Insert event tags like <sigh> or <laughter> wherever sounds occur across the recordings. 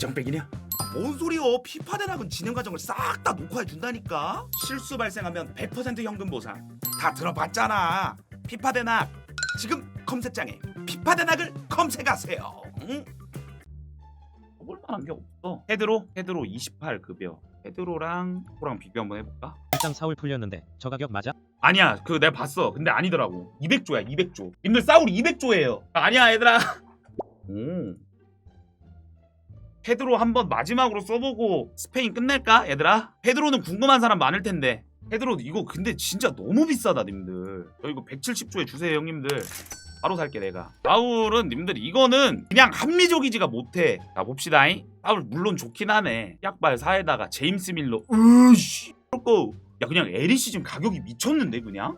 짱백이냐? 뭔 소리요? 피파 대낙은 진행 과정을 싹 다 녹화해 준다니까. 실수 발생하면 100% 현금 보상. 다 들어봤잖아. 피파 대낙. 지금 검색창에 피파 대낙을 검색하세요. 응? 볼만한 게 없어. 헤드로 헤드로 28 급여. 헤드로랑 코랑 비교 한번 해볼까? 일장 사울 풀렸는데 저 가격 맞아? 아니야 그 내가 봤어 근데 아니더라고 200조야 200조 님들 싸울이 200조예요 아니야 얘들아 <laughs> 오 페드로 한번 마지막으로 써보고 스페인 끝낼까 얘들아? 페드로는 궁금한 사람 많을 텐데. 페드로 이거 근데 진짜 너무 비싸다 님들. 저 이거 170조에 주세요 형님들. 바로 살게 내가. 사울은 님들 이거는 그냥 합리적이지가 못해. 자 봅시다잉. 사울 물론 좋긴 하네. 약발 사에다가 제임스 으씨 고야 그냥 에리시 지금 가격이 미쳤는데 그냥?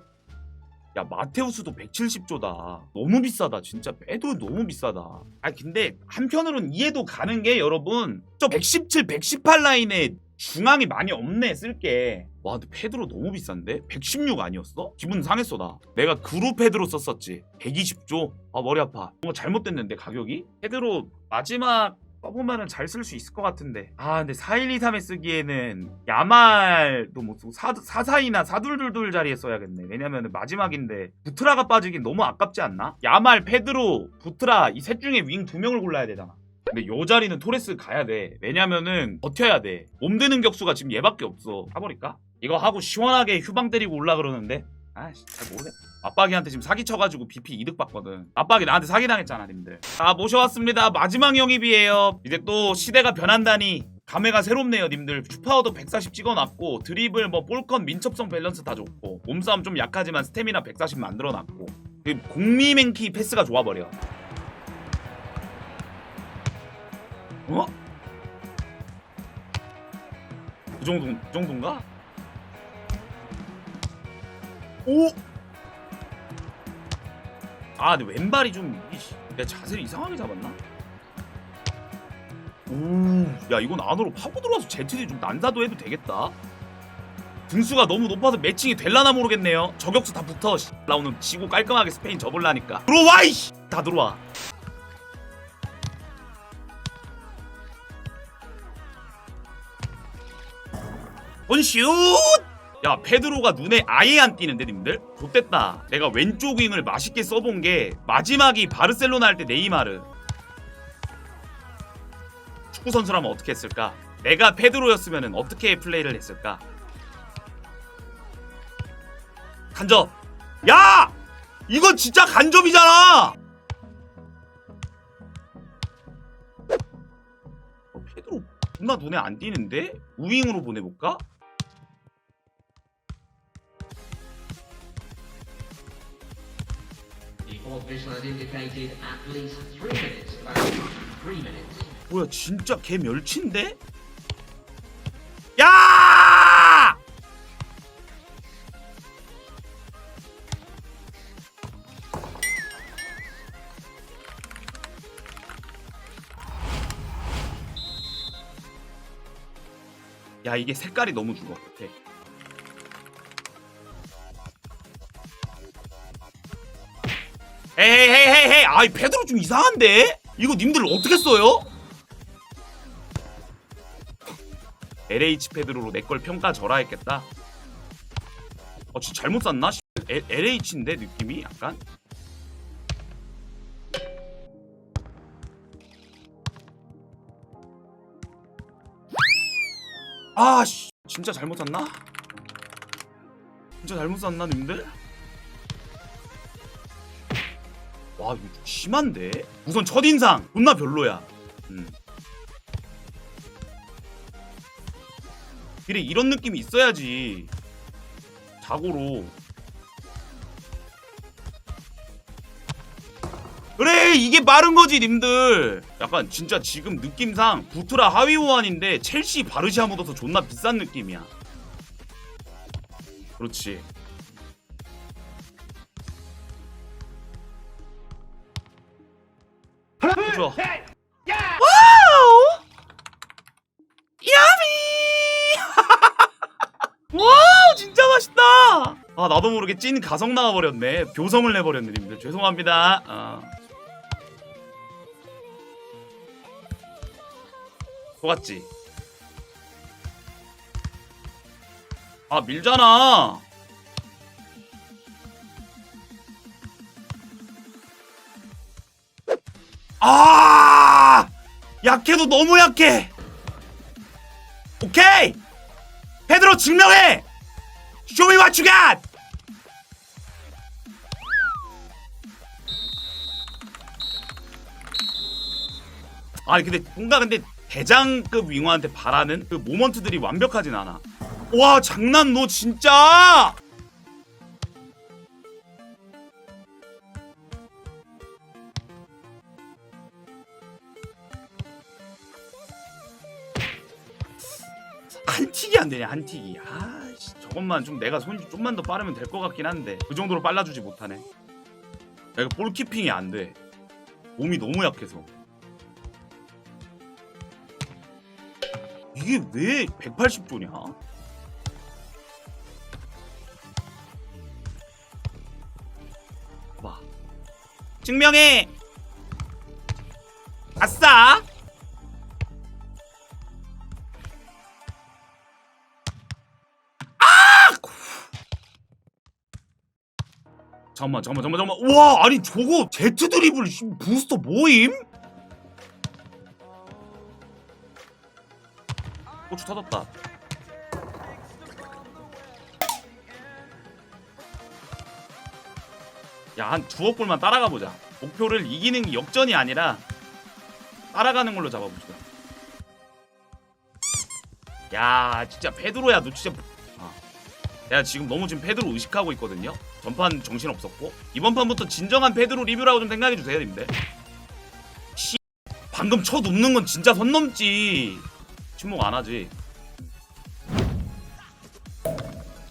야 마테우스도 170조다 너무 비싸다 진짜 빼도 너무 비싸다 아 근데 한편으론 이해도 가는 게 여러분 저 117, 118 라인에 중앙이 많이 없네 쓸게 와 근데 페드로 너무 비싼데? 116 아니었어? 기분 상했어 나 내가 그룹 페드로 썼었지 120조? 아 머리 아파 뭔가 잘못됐는데 가격이? 페드로 마지막 써보면은 잘 쓸 수 있을 것 같은데. 아 근데 4123에 쓰기에는 야말도 못 쓰고 4, 44이나 422 자리에 써야겠네. 왜냐면은 마지막인데 부트라가 빠지긴 너무 아깝지 않나? 야말, 페드로, 부트라 이 셋 중에 윙 두 명을 골라야 되잖아. 근데 요 자리는 토레스 가야 돼. 왜냐면은 버텨야 돼 몸 드는 격수가 지금 얘밖에 없어. 가버릴까? 이거 하고 시원하게 휴방 때리고 올라 그러는데? 아씨 잘 모르겠다 압박이한테 지금 사기 쳐가지고 BP 이득 받거든. 압박이 나한테 사기 당했잖아, 님들. 자, 모셔왔습니다. 마지막 영입이에요. 이제 또 시대가 변한다니 감회가 새롭네요, 님들. 주파워도 140 찍어놨고 드리블, 뭐 볼컨, 민첩성 밸런스 다 좋고 몸싸움 좀 약하지만 스태미나 140 만들어놨고 그 공미맹키 패스가 좋아버려. 어? 그 정도, 그 정도인가? 오! 아 근데 왼발이 좀 이씨, 내가 자세를 이상하게 잡았나? 오야 이건 안으로 파고 들어와서 ZD 좀 난사도 해도 되겠다. 등수가 너무 높아서 매칭이 될라나 모르겠네요. 저격수 다 붙어 씨. 나 오늘 지고 깔끔하게 스페인 접을라니까. 들어와 이씨! 다 들어와. 원슛 야 페드로가 눈에 아예 안 띄는데 님들? 좋됐다 내가 왼쪽 윙을 맛있게 써본 게 마지막이 바르셀로나 할 때 네이마르 축구 선수라면 어떻게 했을까? 내가 페드로였으면 어떻게 플레이를 했을까? 간접 야! 이건 진짜 간접이잖아! 어, 페드로 존나 눈에 안 띄는데? 우윙으로 보내볼까? 뭐야 진짜 개 멸치인데? 야! 야 이게 색깔이 너무 죽어 오케이. 헤이 아이 페드로 좀 이상한데? 이거 님들 어떻게 써요? LH 페드로로 내 걸 평가 절하했겠다. 어, 진짜 잘못 샀나? LH인데 느낌이 약간? 아, 씨, 진짜 잘못 샀나? 진짜 잘못 샀나, 님들? 와, 이거 좀 심한데? 우선 첫인상 존나 별로야. 음. 그래 이런 느낌이 있어야지 자고로 그래 이게 빠른 거지 님들 약간 진짜 지금 느낌상 부트라 하위 호환인데 첼시 바르시아 묻어서 존나 비싼 느낌이야 그렇지 좋아 와우! 야미! <laughs> 와우 진짜 맛있다! 아 나도 모르게 찐 가성 나와버렸네. 교성을 내버렸네 님들. 죄송합니다. 어. 속았지. 아 밀잖아 아! 약해도 너무 약해. 오케이! 페드로 증명해! You got! 아니 근데 뭔가 근데 대장급 윙어한테 바라는 그 모먼트들이 완벽하진 않아. 와 장난 너 진짜 한 틱이 안 되냐 한 틱이 아 씨 저것만 좀 내가 손이 좀만 더 빠르면 될 것 같긴 한데 그 정도로 빨라주지 못하네 야 이거 볼키핑이 안돼 몸이 너무 약해서 이게 왜 180조냐? 봐. 증명해. 아싸. 잠깐만, 잠깐만, 잠깐만, 잠깐만. 와, 아니 저거 제트 드리블 씨, 부스터 뭐임? 고추 터졌다. 야, 한 두억 골만 따라가 보자. 목표를 이기는 게 역전이 아니라 따라가는 걸로 잡아봅시다. 야, 진짜 페드로야, 너 진짜. 아. 내가 지금 너무 지금 페드로 의식하고 있거든요. 전판 정신 없었고 이번 판부터 진정한 페드로 리뷰라고 좀 생각해 주세요, 님들. 씨, 방금 쳐 눕는 건 진짜 선 넘지. 침묵 안 하지.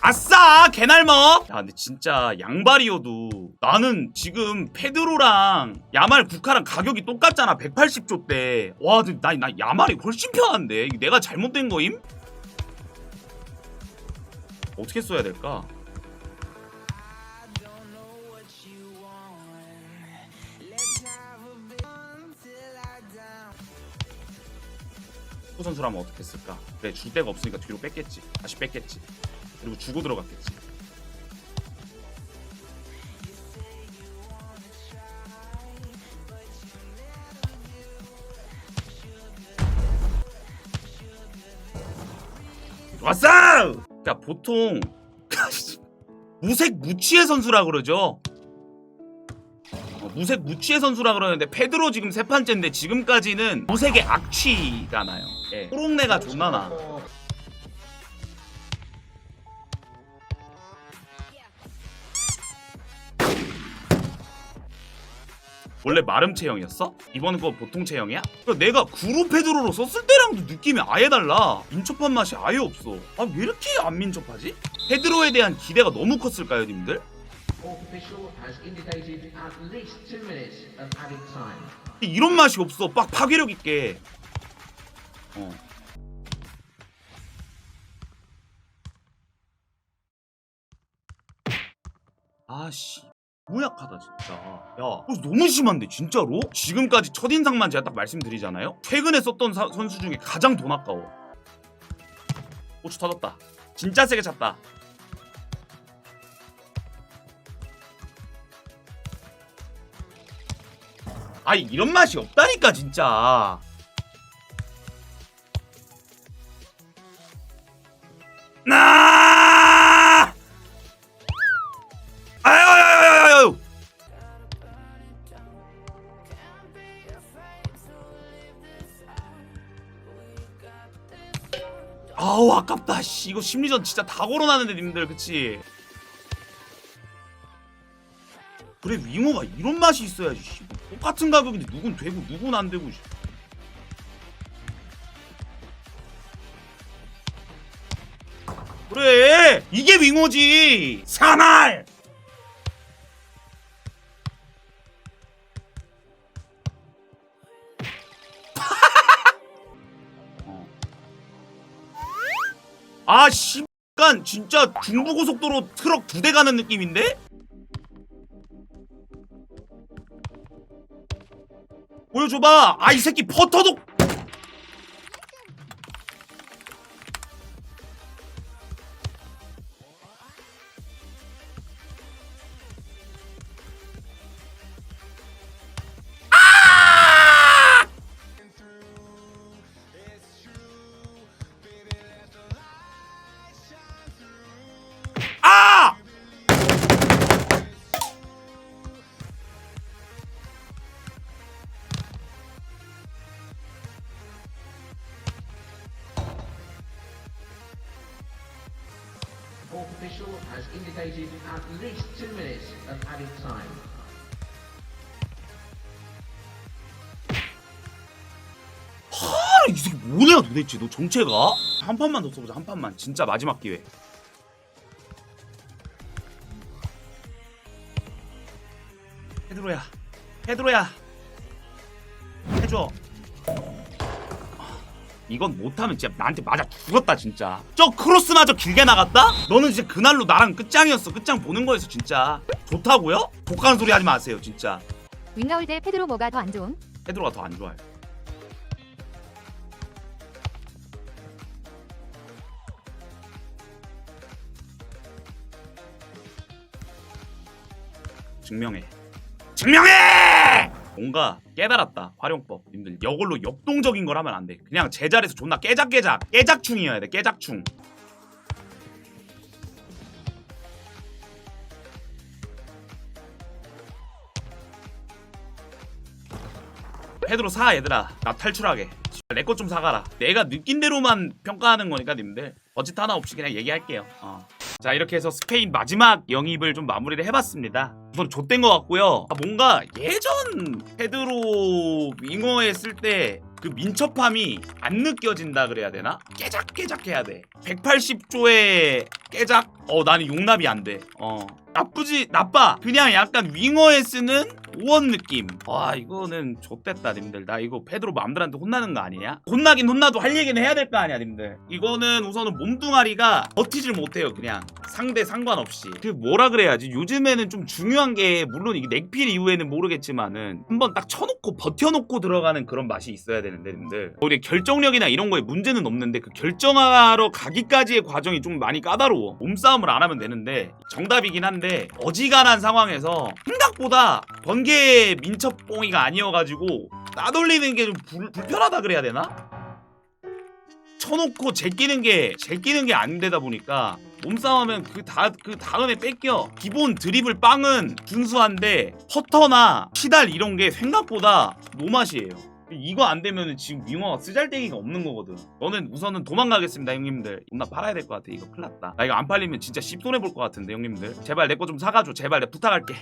아싸! 개날먹! 야, 근데 진짜 양발이어도 나는 지금 페드로랑 야말 국카랑 가격이 똑같잖아. 180조 대. 와, 근데 나, 나 야말이 훨씬 편한데. 내가 잘못된 거임? 어떻게 써야 될까? 축구 선수라면 어떻게 했을까? 그래 줄 데가 없으니까 뒤로 뺐겠지. 다시 뺐겠지. 그리고 주고 들어갔겠지. 왔어! 그러니까 보통 <laughs> 무색 무취의 선수라 그러죠. 어, 무색 무취의 선수라 그러는데 페드로 지금 세 판째인데 지금까지는 무색의 악취가 나요. 예. 호롱내가 존나 나. 원래 마름 체형이었어? 이번 거 보통 체형이야? 내가 구루 페드로로 썼을 때랑도 느낌이 아예 달라. 민첩한 맛이 아예 없어. 아 왜 이렇게 안 민첩하지? 페드로에 대한 기대가 너무 컸을까요, 님들? 이런 맛이 없어. 빡 파괴력 있게. 어. 아씨. 너무 약하다 진짜. 야, 어, 너무 심한데 진짜로? 지금까지 첫 인상만 제가 딱 말씀드리잖아요. 최근에 썼던 사- 선수 중에 가장 돈 아까워. 고추 터졌다. 진짜 세게 찼다. 아니 이런 맛이 없다니까 진짜. 아우 아깝다 씨 이거 심리전 진짜 다 걸어놨는데 님들 그치 그래 윙어가 이런 맛이 있어야지 씨. 똑같은 가격인데 누군 되고 누군 안 되고 씨. 그래 이게 윙어지 사말 아 씨간 진짜 중부고속도로 트럭 두 대 가는 느낌인데? 보여줘봐 아 이 새끼 퍼터도 Fourth official has indicated at least two minutes of added time. 아, 이 새끼 뭐냐 도대체 너 정체가? 한 판만 더 써보자 한 판만 진짜 마지막 기회 헤드로야 헤드로야 해줘 이건 못하면 진짜 나한테 맞아 죽었다 진짜. 저 크로스마저 길게 나갔다? 너는 진짜 그날로 나랑 끝장이었어. 끝장 보는 거였어 진짜. 좋다고요? 독하는 소리 하지 마세요 진짜. 윙나올 대 페드로 뭐가 더 안 좋음? 헤드로가 더 안 좋아요. 증명해. 증명해 뭔가 깨달았다 활용법. 님들 이걸로 역동적인 걸 하면 안돼. 그냥 제자리에서 존나 깨작깨작. 깨작충이어야 돼 깨작충. 페드로 사 얘들아. 나 탈출하게 내 것 좀 사가라. 내가 느낀 대로만 평가하는 거니까 님들. 버짓 하나 없이 그냥 얘기할게요. 어. 자 이렇게 해서 스페인 마지막 영입을 좀 마무리를 해봤습니다. 우선 좆된 것 같고요. 아, 뭔가 예전 페드로 윙어에 쓸 때 그 민첩함이 안 느껴진다 그래야 되나? 깨작깨작 해야 돼. 180조의 깨작? 어 나는 용납이 안돼어 나쁘지 나빠. 그냥 약간 윙어에 쓰는 오원 느낌. 와 이거는 좆됐다 님들. 나 이거 페드로 맘들한테 혼나는 거 아니냐? 혼나긴 혼나도 할 얘기는 해야 될 거 아니야 님들. 이거는 우선은 몸뚱아리가 버티질 못해요 그냥. 상대 상관없이. 그 뭐라 그래야지? 요즘에는 좀 중요한 게 물론 이게 넥필 이후에는 모르겠지만은 한번 딱 쳐놓고 버텨놓고 들어가는 그런 맛이 있어야 되는데 님들. 우리 결정력이나 이런 거에 문제는 없는데 그 결정하러 가기까지의 과정이 좀 많이 까다로워. 몸싸움을 안 하면 되는데 정답이긴 한데 어지간한 상황에서 생각보다 번개 민첩봉이가 아니어가지고 따돌리는 게 좀 불편하다 그래야 되나? 쳐놓고 제끼는 게 제끼는 게 안 되다 보니까 몸싸움하면 그 다 그 다음에 뺏겨 기본 드리블 빵은 준수한데 퍼터나 피달 이런 게 생각보다 노맛이에요. 이거 안 되면은 지금 윙어가 쓰잘데기가 없는 거거든. 너는 우선은 도망가겠습니다, 형님들. 존나 팔아야 될 것 같아. 이거 큰일 났다. 나 이거 안 팔리면 진짜 씹 손해 볼 것 같은데, 형님들. 제발 내 거 좀 사가줘. 제발 내 부탁할게.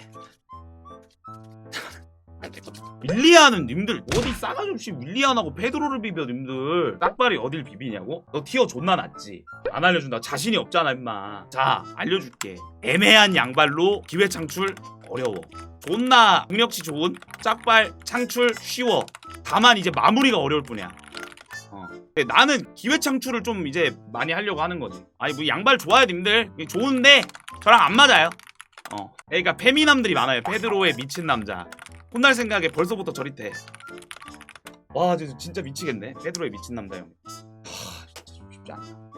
윌리아는 님들 어디 싸가지 없이 윌리안하고 페드로를 비벼 님들. 딱발이 어딜 비비냐고? 너 티어 존나 낮지? 안 알려준다. 자신이 없잖아 임마. 자 알려줄게. 애매한 양발로 기회 창출 어려워. 존나 능력치 좋은 짝발 창출 쉬워. 다만 이제 마무리가 어려울 뿐이야. 어. 나는 기회 창출을 좀 이제 많이 하려고 하는 거지. 아니 뭐 양발 좋아요 님들. 좋은데 저랑 안 맞아요. 어. 그러니까 페미남들이 많아요. 페드로의 미친 남자 혼날 생각에 벌써부터 저릿해. 와, 저 진짜 미치겠네. 페드로의 미친 남자 형. 하, 진짜 좀 쉽지 않다.